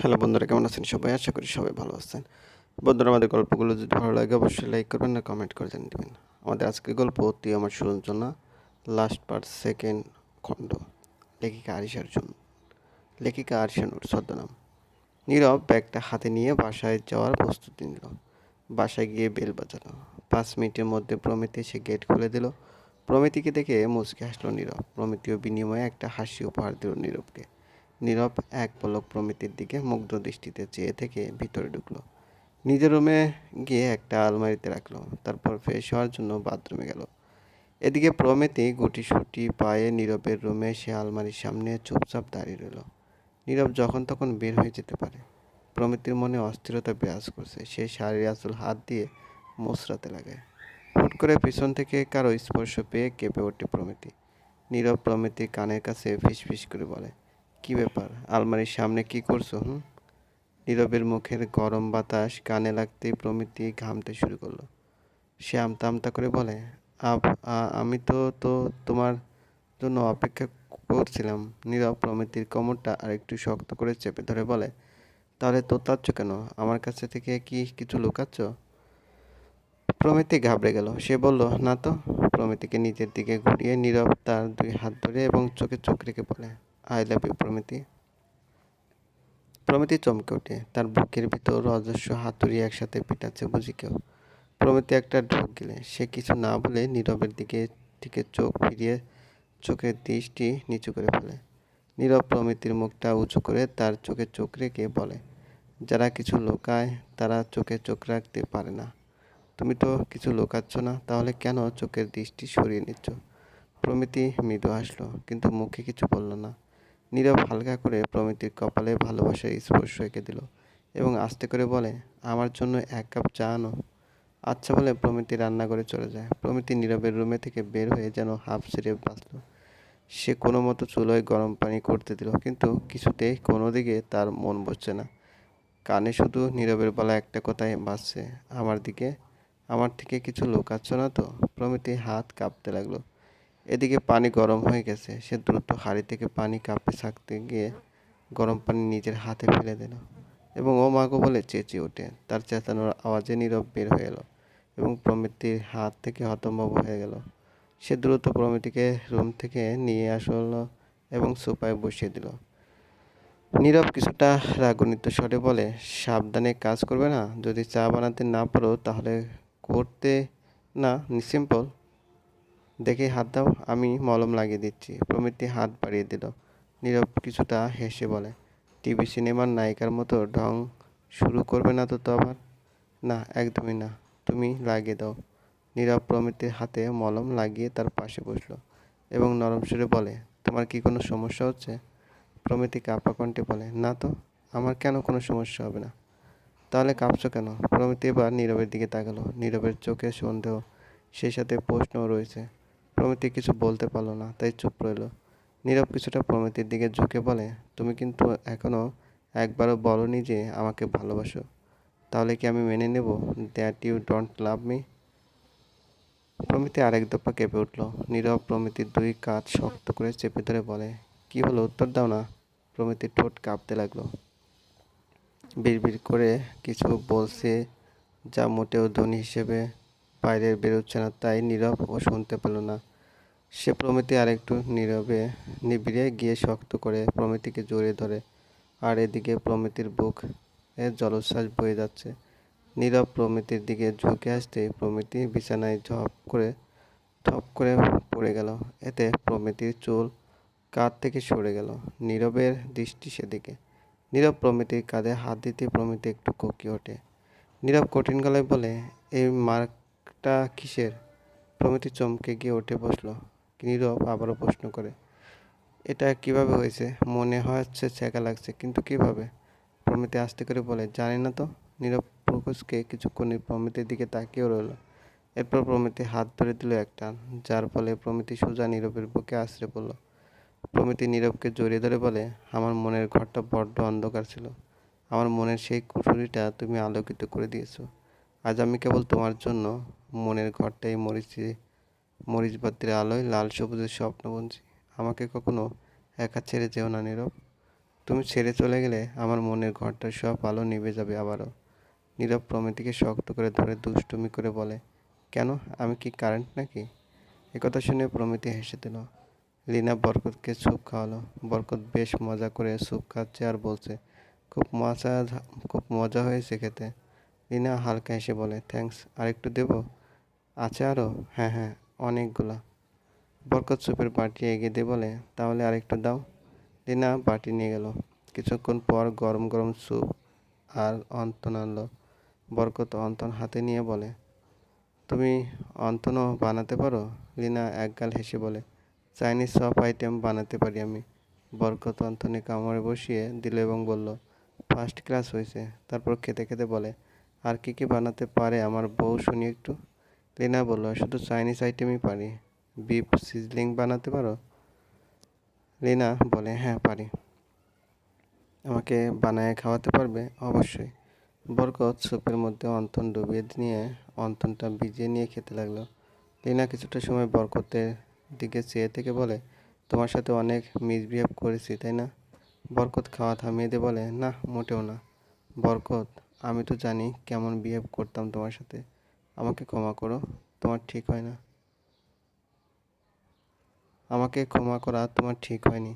Hello বন্ধুরা, কেমন আছেন সবাই? আশা করি সবাই ভালো আছেন। বন্ধুরা, আমাদের গল্পগুলো যদি ভালো লাগে, অবশ্যই লাইক করবেন না কমেন্ট করে জানিয়ে দেবেন। আমাদের আজকের গল্প তুই আমার সুরঞ্জনা লাস্ট পার্ট সেকেন্ড খণ্ড, লেখিকা আরিশার জন্য। লেখিকা আরিশানুর ছদ্মনাম। নীরব ব্যাগটা হাতে নিয়ে বাসায় যাওয়ার প্রস্তুতি নিল। বাসায় গিয়ে বেল বাজালো। পাঁচ মিনিটের মধ্যে প্রমিতি এসে গেট খুলে দিল। প্রমিতিকে দেখে মুচকে হাসলো নীরব। প্রমিতিও বিনিময়ে একটা হাসি উপহার দিল নীরবকে। নীরব এক পলক প্রমিতির দিকে মুগ্ধ দৃষ্টিতে চেয়ে থেকে ভিতরে ঢুকলো। নিজের রুমে গিয়ে একটা আলমারিতে রাখল, তারপর ফ্রেশ হওয়ার জন্য বাথরুমে গেল। এদিকে প্রমিতি গুটি সুটি পায়ে নীরবের রুমে সে আলমারির সামনে চুপচাপ দাঁড়িয়ে রইল। নীরব যখন তখন বের হয়ে যেতে পারে। প্রমিতির মনে অস্থিরতা বিরাজ করছে। সে শাড়ির আসল হাত দিয়ে মোচড়াতে লাগে। হুট করে পিছন থেকে কারও স্পর্শ পেয়ে কেঁপে ওঠে প্রমিতি। নীরব প্রমিতি কানের কাছে ফিস ফিস করে বলে কি ব্যাপার? আলমারির সামনে কি করছ, হুম? নীরবের মুখের গরম বাতাস কানে লাগতেই প্রমিতি ঘামতে শুরু করল। সে আমতা আমতা করে বলে, আব, আ- আমি তো তো তোমার জন্য অপেক্ষা করছিলাম। নীরব প্রমিতির কোমরটা আর একটু শক্ত করে চেপে ধরে বলে, তাহলে তোতাচ্ছ কেন? আমার কাছে থেকে কি কিছু লুকাচ্ছ? প্রমিতি ঘাবড়ে গেল। সে বলল, না তো। প্রমিতিকে নিজের দিকে ঘুরিয়ে নীরব তার দুই হাত ধরে এবং চোখে চোখ রেখে বলে আই লাভ ইউ, প্রমিতি। প্রমিতি চমকে ওঠে। তার বুকের ভিতর অজস্র হাতুড়ি একসাথে পিটাচ্ছে বুঝি কেউ। প্রমিতি একটা ঢোক গেলে। সে কিছু না বলে নীরবের দিকে দিকে চোখ ফিরিয়ে চোখের দৃষ্টি নিচু করে ফেলে। নীরব প্রমিতির মুখটা উঁচু করে তার চোখে চোখ রেখে বলে, যারা কিছু লোকায়, তারা চোখে চোখ রাখতে পারে না। তুমি তো কিছু লোকাচ্ছ না, তাহলে কেন চোখের দৃষ্টি সরিয়ে নিচ্ছ? প্রমিতি মৃদু হাসলো, কিন্তু মুখে কিছু বলল না। নীরব হালকা করে প্রমিতির কপালে ভালোবাসার স্পর্শ এঁকে দিল এবং আস্তে করে বলে, আমার জন্য এক কাপ চা আনো। আচ্ছা বলে প্রমিতি রান্নাঘরে চলে যায়। প্রমিতি নীরবের রুমে থেকে বের হয়ে যেন হাফ ছেড়ে বাঁচল। সে কোনো মতো চুলোয় গরম পানি করতে দিল, কিন্তু কিছুতেই কোনো দিকে তার মন বসছে না। কানে শুধু নীরবের বলা একটা কথাই বাজছে, আমার দিকে, আমার থেকে কিছু লুকাচ্ছ না তো? প্রমিতি হাত কাঁপতে লাগল। এদিকে পানি গরম হয়ে গেছে। সে দ্রুত হাঁড়ি থেকে পানি কাপে ছাকতে গিয়ে গরম পানি নিজের হাতে ফেলে দিল এবং ও মাগো বলে চেঁচিয়ে ওঠে। তার চেঁচানোর আওয়াজে নীরব বের হয়ে এলো এবং প্রমিতির হাত থেকে হতম্বব হয়ে গেল। সে দ্রুত প্রমিতিকে রুম থেকে নিয়ে আসলো এবং সোফায় বসিয়ে দিল। নীরব কিছুটা রাগনিত স্বরে বলে, সাবধানে কাজ করবে না। যদি চা বানাতে না পারো তাহলে করতে না সিম্পল। দেখে হাত দাও, আমি মলম লাগিয়ে দিচ্ছি। প্রমিতি হাত বাড়িয়ে দিল। নীরব কিছুটা হেসে বলে, টিভি সিনেমার নায়িকার মতো ঢং শুরু করবে না তো তো আবার? না, একদমই না, তুমি লাগিয়ে দাও। নীরব প্রমিতির হাতে মলম লাগিয়ে তার পাশে বসল এবং নরম সুরে বলে, তোমার কি কোনো সমস্যা হচ্ছে? প্রমিতি কাপা কণ্ঠে বলে, না তো, আমার কেন কোনো সমস্যা হবে না? তাহলে কাঁপছো কেন? প্রমিতি এবার নীরবের দিকে তাকালো। নীরবের চোখে সন্দেহ, সেই সাথে প্রশ্নও রয়েছে। প্রমিতি কিছু বলতে পারল না, তাই চুপ রইল। নীরব কিছুটা প্রমিতির দিকে ঝুঁকে বলে, তুমি কিন্তু এখনও একবারও বলনি যে আমাকে ভালোবাসো। তাহলে কি আমি মেনে নেব that you don't love me Promiti আরেক দফা কেঁপে উঠল। নীরব প্রমিতির দুই কাজ শক্ত করে চেপে ধরে বলে, কি হলো, উত্তর দাও না? প্রমিতির ঠোঁট কাঁপতে লাগল। বিড়বিড় করে কিছু বলছে যা মোটেও ধ্বনি হিসেবে বাইরের বেরোচ্ছে না, তাই নীরব ও শুনতে পেল না। সে প্রমিতি আরেকটু নীরবে, নিবিড়ে গিয়ে শক্ত করে প্রমিতিকে জড়িয়ে ধরে। আর এদিকে প্রমিতির বুক এ জলোচ্ছ্বাস বয়ে যাচ্ছে। নীরব প্রমিতির দিকে ঝুঁকে আসতে প্রমিতি বিছানায় ঝপ করে, ঠপ করে পড়ে গেল। এতে প্রমিতির চুল কাঁধ থেকে সরে গেল। নীরবের দৃষ্টি সেদিকে। নীরব প্রমিতির কাঁধে হাত দিতে প্রমিতি একটু কোকি ওঠে। নীরব কঠিন গলায় বলে, এই মার্কটা কিসের? প্রমিতি চমকে গিয়ে উঠে বসল। নীরব আবারও প্রশ্ন করে, এটা কীভাবে হয়েছে? মনে হচ্ছে ছ্যাঁকা লাগছে, কিন্তু কীভাবে? প্রমিতি আস্তে করে বলে, জানি না তো। নীরব প্রকোষকে কিছুক্ষণ প্রমিতির দিকে তাকিয়েও রইল। এরপর প্রমিতি হাত ধরে দিল একটা যার ফলে প্রমিতি সোজা নীরবের বুকে আশ্রে পড়ল। প্রমিতি নীরবকে জড়িয়ে ধরে বলে, আমার মনের ঘরটা বড্ড অন্ধকার ছিল। আমার মনের সেই কুঠুরিটা তুমি আলোকিত করে দিয়েছ। আজ আমি কেবল তোমার জন্য মনের ঘরটাই মরিচি মরিচবাতির আলোয় লাল সবুজের স্বপ্ন বুনছি। আমাকে কখনো একা ছেড়ে যেও না, নীরব। তুমি ছেড়ে চলে গেলে আমার মনের ঘরটার সব আলো নিভে যাবে আবারও। নীরব প্রমিতিকে শক্ত করে ধরে দুষ্টুমি করে বলে, কেন? আমি কি কারেন্ট নাকি? একথা শুনে প্রমিতি হেসে দিল। লিনা বরকতকে স্যুপ খাওয়ালো। বরকত বেশ মজা করে স্যুপ খাচ্ছে আর বলছে, খুব মজা খুব মজা হয়েছে খেতে। লিনা হালকা হেসে বলে, থ্যাঙ্কস। আরেকটু দেবো? আছে আরও হ্যাঁ হ্যাঁ। অনেকগুলা। বরকত স্যুপের বাটি এগিয়ে দিয়ে বলে, তাহলে আরেকটু দাও। লিনা বাটি নিয়ে গেল। কিছুক্ষণ পর গরম গরম স্যুপ আর অন্তন আনলো। বরকত অন্তন হাতে নিয়ে বলে, তুমি অন্তনও বানাতে পারো? লিনা একগাল হেসে বলে, চাইনিজ সব আইটেম বানাতে পারি আমি। বরকত অন্তনে কামড়ে বসিয়ে দিল এবং বলল, ফার্স্ট ক্লাস হয়েছে। তারপর খেতে খেতে বলে, আর কি কি বানাতে পারে আমার বউ শুনি একটু? লিনা বলল শুধু চাইনিজ আইটেমই পারি। বিফ সিজলিং বানাতে পারো? লিনা বলে হ্যাঁ পারি। আমাকে বানায় খাওয়াতে পারবে? অবশ্যই। বরকত স্যুপের মধ্যে অন্তন ডুবিয়ে নিয়ে, অন্তনটা ভিজিয়ে নিয়ে খেতে লাগল। লিনা কিছুটা সময় বরকতের দিকে চেয়ে থেকে বলে, তোমার সাথে অনেক মিসবিহেভ করেছি, তাই না? বরকত খাওয়া থামিয়ে দিয়ে বলে, না, মোটেও না। বরকত, আমি তো জানি কেমন বিহেভ করতাম তোমার সাথে। আমাকে ক্ষমা করো, তোমার ঠিক হয় না। আমাকে ক্ষমা করা তোমার ঠিক হয়নি।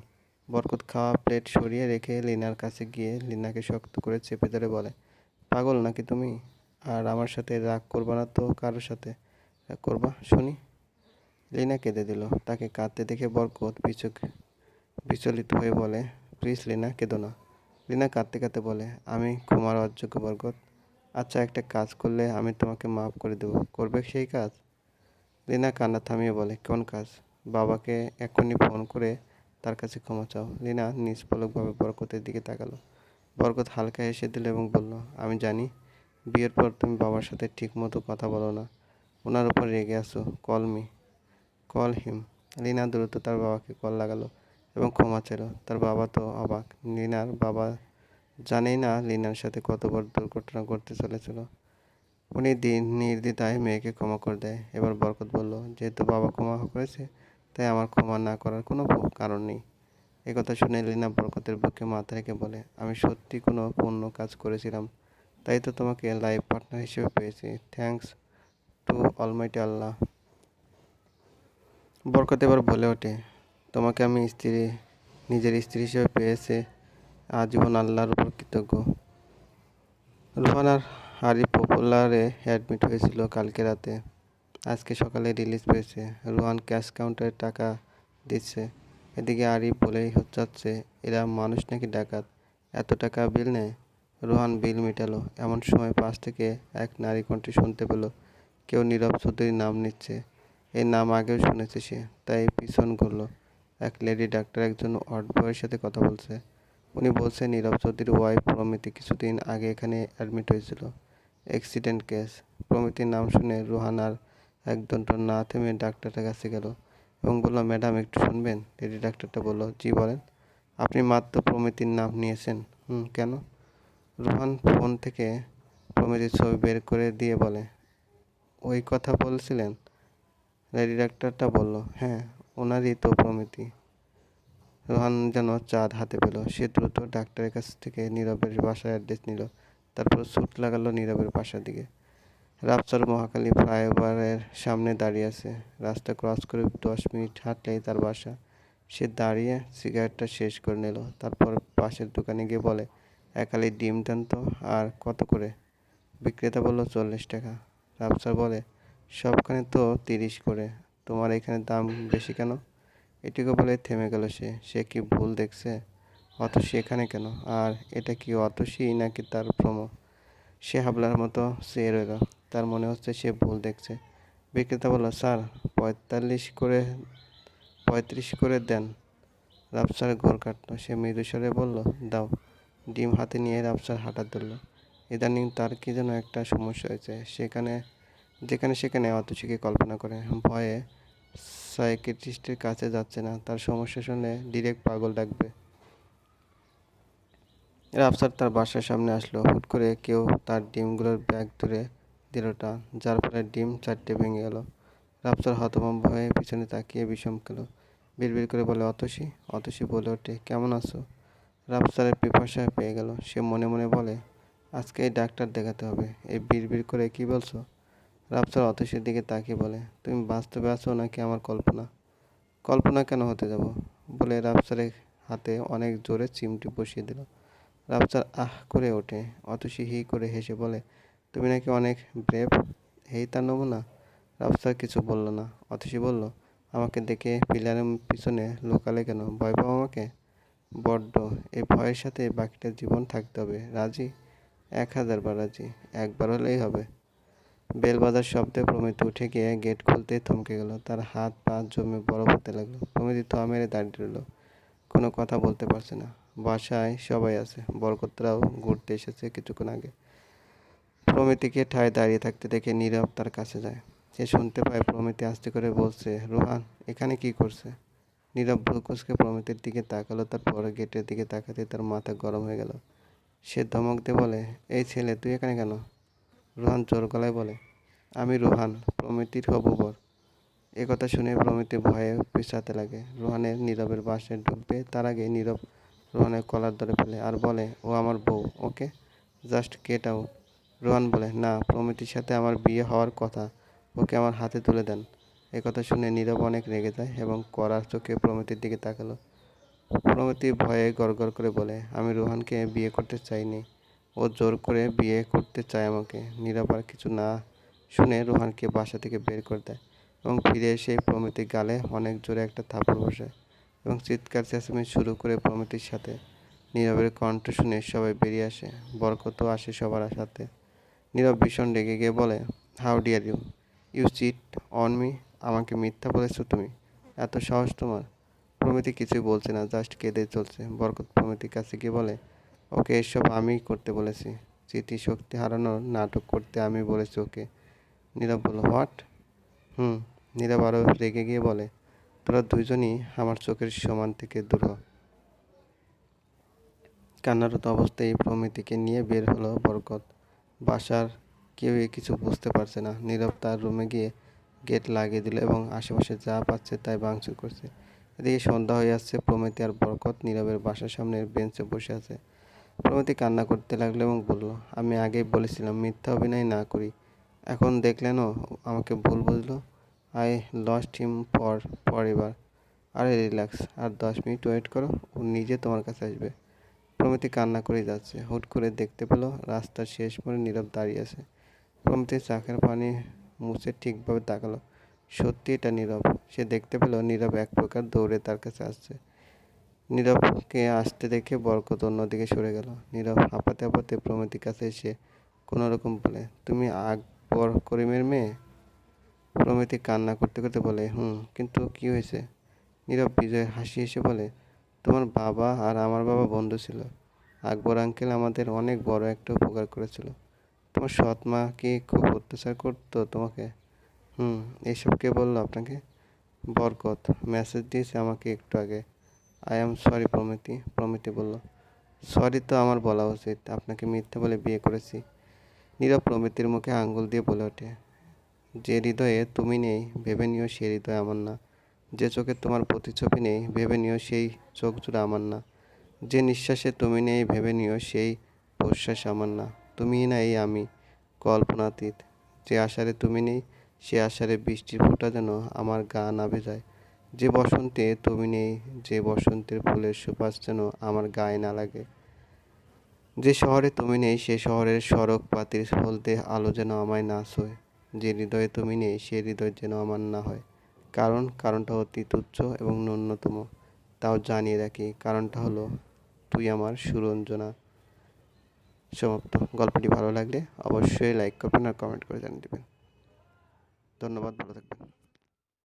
বরকত খাওয়া প্লেট সরিয়ে রেখে লিনার কাছে গিয়ে লিনাকে শক্ত করে চেপে ধরে বলে, পাগল নাকি তুমি? আর আমার সাথে রাগ করবা না তো কারোর সাথে? রাগ করবা? শুনি। লিনা কেঁদে দিল। তাকে কাঁদতে দেখে বরকত বিচক বিচলিত হয়ে বলে, প্লিজ লিনা, কেঁদো না। লিনা কাঁদতে কাঁদতে বলে, আমি ক্ষমার অযোগ্য বরকত। আচ্ছা একটা কাজ করলে আমি তোমাকে মাফ করে দেবো। করবে সেই কাজ? লিনা কান্না থামিয়ে বলে, কোন কাজ? বাবাকে এখনই ফোন করে তার কাছে ক্ষমা চাও। লিনা নিষ্পলকভাবে বরকতের দিকে তাকালো। বরকত হালকা হেসে দিল এবং বলল, আমি জানি, বিয়ের পর তুমি বাবার সাথে ঠিকমতো কথা বলো না। ওনার উপর রেগে আসো call me. Call him. Lina দ্রুত তার বাবাকে কল লাগালো এবং ক্ষমা চাইল। তার বাবা তো অবাক। লিনার বাবা জানেই না লিনার সাথে কত বড় দুর্ঘটনা ঘটতে চলেছিল। উনি দিন নির্দ্বিধায় মেয়েকে ক্ষমা করে দেয়। এবার বরকত বলল, যেহেতু বাবা ক্ষমা করেছে, তাই আমার ক্ষমা না করার কোনো কারণ নেই। একথা শুনে লিনা বরকতের বুকে মাথা রেখে বলে, আমি সত্যি কোনো পূর্ণ কাজ করেছিলাম। তাই তো তোমাকে লাইফ পার্টনার হিসেবে পেয়েছি। থ্যাঙ্কস টু অলমাইটি আল্লাহ। বরকত এবার বলে ওঠে, তোমাকে আমি স্ত্রী, নিজের স্ত্রী হিসেবে পেয়েছে। আজীবন আল্লাহর উপর কৃতজ্ঞ। রোহান আর হারি পপুলারে অ্যাডমিট হয়েছিল কালকে রাতে। আজকে সকালে রিলিজ পেয়েছে। রুহান ক্যাশ কাউন্টারে টাকা দিচ্ছে। এদিকে আরিফ বলেই হচ্ছে এরা মানুষ নাকি ডাকাত? এত টাকা বিল নেয়? রোহান বিল মেটালো। এমন সময় পাশ থেকে এক নারী কণ্ঠে শুনতে পেল, কেউ নীরব চৌধুরীর নাম নিচ্ছে। এই নাম আগেও শুনেছে সে, তাই পিছন ঘুরলো। এক লেডি ডাক্তার একজন ওয়ার্ড বয়ের সাথে কথা বলছে। উনি বলছেন, নীরব চৌধুরীর ওয়াইফ প্রমিতি কিছুদিন আগে এখানে অ্যাডমিট হয়েছিল। অ্যাক্সিডেন্ট কেস প্রমিতির নাম শুনে রোহান আর একদম না থেমে ডাক্তারটার কাছে গেল এবং বলল, ম্যাডাম, একটু শুনবেন? লেডি ডাক্তারটা বলল, জি, বলেন। আপনি মাত্র প্রমিতির নাম নিয়েছেন। হুম, কেন? রোহান ফোন থেকে প্রমিতির ছবি বের করে দিয়ে বলে, ওই কথা বলছিলেন? লেডি ডাক্তারটা বলল হ্যাঁ ওনারই তো প্রমিতি। রোহান যেন চাঁদ হাতে পেল। সে দ্রুত ডাক্তারের কাছ থেকে নীরবের বাসার অ্যাড্রেস নিল। তারপর ছুট লাগালো নীরবের বাসার দিকে। রাপচার মহাকালী ফ্লাইওভারের সামনে দাঁড়িয়ে আছে। রাস্তা ক্রস করে দশ মিনিট হাঁটলেই তার বাসা। সে দাঁড়িয়ে সিগারেটটা শেষ করে নিল। তারপর পাশের দোকানে গিয়ে বলে, একালি ডিম দেন তো, আর কত করে? বিক্রেতা বলল, চল্লিশ টাকা। রাপচার বলে, সবখানে তো তিরিশ করে। তোমার এখানে দাম বেশি কেন? এটুকু বলে থেমে গেল সে। সে কি ভুল দেখছে? অতসী এখানে কেন? আর এটা কি অতসী নাকি তার প্রমো? সে হাবলার মতো চেয়ে রইল। তার মনে হচ্ছে সে ভুল দেখছে। বিক্রেতা বলল, স্যার, পঁয়তাল্লিশ করে, পঁয়ত্রিশ করে দেন। রাফসার ঘোর কাটল। সে মৃদুস্বরে বলল, দাও। ডিম হাতে নিয়ে রাফসার হাঁটা ধরল। ইদানিং তার কি যেন একটা সমস্যা হয়েছে। সেখানে, যেখানে সেখানে অতসীকে কল্পনা করে ভয়ে সাইকেট্রিস্টের কাছে যাচ্ছে না। তার সমস্যা শুনে ডিরেক্ট পাগল ডাকবে। রাফসার তার বাসার সামনে আসলো। হুট করে কেউ তার ডিমগুলোর ব্যাগ ধরে দিলটা যার ফলে ডিম চারটে ভেঙে গেল। রাফসার হতভম্ব হয়ে পিছনে তাকিয়ে বিষম খেল। বিড়বিড় করে বলে, অতসী অতসী বলে ওঠে, কেমন আছো? রাফসারের পিপাসা পেয়ে গেল। সে মনে মনে বলে, আজকে এই ডাক্তার দেখাতে হবে। এই বিড়বিড় করে কি বলছো? রাফসার অতসীর দিকে তাকিয়ে বলে, তুমি বাস্তবে আছো নাকি আমার কল্পনা? কল্পনা কেন হতে যাব? বলে রাফসারের হাতে অনেক জোরে চিমটি বসিয়ে দিল। রাফসার আহ করে ওঠে, অতসী হি করে হেসে বলে, তুমি নাকি অনেক ব্রেভ হেই তার নমুনা? রাফসার কিছু বলল না। অতসী বলল, আমাকে দেখে পিলারের পিছনে লোকালে কেন? ভয় পাও আমাকে? বড্ড এই ভয়ের সাথে বাকিটা জীবন থাকতে হবে। রাজি? এক হাজার বার রাজি। একবার হলেই হবে। বেল বাজার শব্দে প্রমিতি উঠে গিয়ে গেট খুলতেই থমকে গেল। তার হাত পা জমে বরফ হতে লাগল। প্রমিতি থা মেরে দাঁড়িয়ে রইল। কোনো কথা বলতে পারছে না। বাসায় সবাই আছে। বরকতরাও ঘুরতে এসেছে কিছুক্ষণ আগে। প্রমিতিকে ঠায় দাঁড়িয়ে থাকতে দেখে নীরব তার কাছে যায়। সে শুনতে পায় প্রমিতি আস্তে করে বলছে, রোহান, এখানে কি করছে? নীরব ভ্রুকুসকে প্রমিতির দিকে তাকালো। তারপর গেটের দিকে তাকাতে তার মাথা গরম হয়ে গেল। সে ধমক দিয়ে বলে, এই ছেলে, তুই এখানে কেন? রোহান জোর গলায় বলে, আমি রোহান, প্রমিতির হবু বর। এ কথা শুনে প্রমিতি ভয়ে পিছাতে লাগে। রোহানের নীরবের বাসে ঢুকবে তার আগে নীরব রোহানের কলার ধরে ফেলে আর বলে, ও আমার বউ, okay? Just get out. Rohan বলে, না, প্রমিতির সাথে আমার বিয়ে হওয়ার কথা, ওকে আমার হাতে তুলে দেন। কথা শুনে নীরব অনেক রেগে যায় এবং করার চোখে প্রমিতির দিকে তাকালো। প্রমিতি ভয়ে গড়গড় করে বলে, আমি রোহানকে বিয়ে করতে চাইনি। ও জোর করে বিয়ে করতে চায় আমাকে। নীরব আর কিছু না শুনে রোহানকে বাসা থেকে বের করে দেয় এবং ফিরে এসে প্রমিতির গালে অনেক জোরে একটা থাপড় বসে এবং চিৎকার চেঁচামেচি শুরু করে প্রমিতির সাথে। নীরবের কণ্ঠ শুনে সবাই বেরিয়ে আসে বরকতও আসে সবার সাথে। নীরব ভীষণ রেগে গিয়ে বলে how dare you you cheat on me আমাকে মিথ্যা বলেছ তুমি? এত সাহস তোমার? প্রমিতি কিছুই বলছে না জাস্ট কেঁদে চলছে। বরকত প্রমিতির কাছে গিয়ে বলে ওকে এসব আমিই করতে বলেছি। স্মৃতি শক্তি হারানোর নাটক করতে আমি বলেছি ওকে। নীরব বলল, হোয়াট? হুম, নীরব আরও রেগে গিয়ে বলে, তোরা দুইজনই আমার চোখের সমান থেকে দূর কান্নারত অবস্থায় এই প্রমিতিকে নিয়ে বের হলো বরকত। বাসার কেউই কিছু বুঝতে পারছে না। নীরব তার রুমে গিয়ে গেট লাগিয়ে দিল এবং আশেপাশে যা পাচ্ছে তাই ভাঙচুর করছে। এদিকে সন্ধ্যা হয়ে আসছে, প্রমিতি আর বরকত নীরবের বাসার সামনের বেঞ্চে বসে আছে। প্রমিতি কান্না করতে লাগল এবং বলল, আমি আগেই বলেছিলাম মিথ্যা অভিনয় না করি। এখন দেখলেনও আমাকে ভুল বুঝলো। I lost him for for এবার আরে রিল্যাক্স, আর দশ মিনিট ওয়েট করো, ও নিজে তোমার কাছে আসবে। প্রমিতি কান্না করে যাচ্ছে। হুট করে দেখতে পেল রাস্তার শেষ মোড়ে নীরব দাঁড়িয়ে আছে। প্রমিতি চাকের পানি মুছে ঠিকভাবে তাকালো। সত্যি এটা নীরব। সে দেখতে পেল নীরব এক প্রকার দৌড়ে তার কাছে আসছে। নীরবকে আসতে দেখে বরকত অন্যদিকে সরে গেল। নীরব হাঁপাতে হাঁপাতে প্রমিতির কাছে এসে কোনো রকম বলে, তুমি আকবর করিমের মেয়ে? প্রমিতি কান্না করতে করতে বলে, হুম, কিন্তু কি হয়েছে? নীরব বিজয় হাসি এসে বলে, তোমার বাবা আর আমার বাবা বন্ধু ছিল। আকবর আঙ্কেল আমাদের অনেক বড় একটা উপকার করেছিল। তোমার সৎ মা কি খুব অত্যাচার করতো তোমাকে? হুম এইসব কে বলল আপনাকে? বরকত মেসেজ দিয়েছে আমাকে একটু আগে। I am sorry Promiti Promiti বলল সরি তো আমার বলা উচিত। আপনাকে মিথ্যে বলে বিয়ে করেছি। নীরব প্রমিতির মুখে আঙ্গুল দিয়ে বলে ওঠে, যে হৃদয়ে তুমি নেই, ভেবে নিও সেই হৃদয় আমার না। যে চোখে তোমার প্রতিচ্ছবি নেই, ভেবে নিও সেই চোখ জুড়ে আমার না। যে নিঃশ্বাসে তুমি নেই, ভেবে নিও সেই প্রশ্বাস আমার না। তুমিই না এই আমি, কল্পনাতীত। যে আশারে তুমি নেই, সে আশারে বৃষ্টির ফোঁটা যেন আমার গা না ভেজায় যে বসন্তে তুমি নেই, যে বসন্তের ফুলের সুবাস যেন আমার গায়ে না লাগে। যে শহরে তুমি নেই, সে শহরের সড়ক পাতির ফলতে আলো যেন আমায় না শোয় যে হৃদয়ে তুমি নেই, সে হৃদয় যেন আমার না হয়। কারণ, কারণটা অতি তুচ্ছ এবং ন্যূনতম। তাও জানিয়ে রাখি, কারণটা হলো তুই আমার সুরঞ্জনা। সমাপ্ত। গল্পটি ভালো লাগলে অবশ্যই লাইক করবেন আর কমেন্ট করে জানিয়ে দেবেন। ধন্যবাদ, ভালো থাকবেন।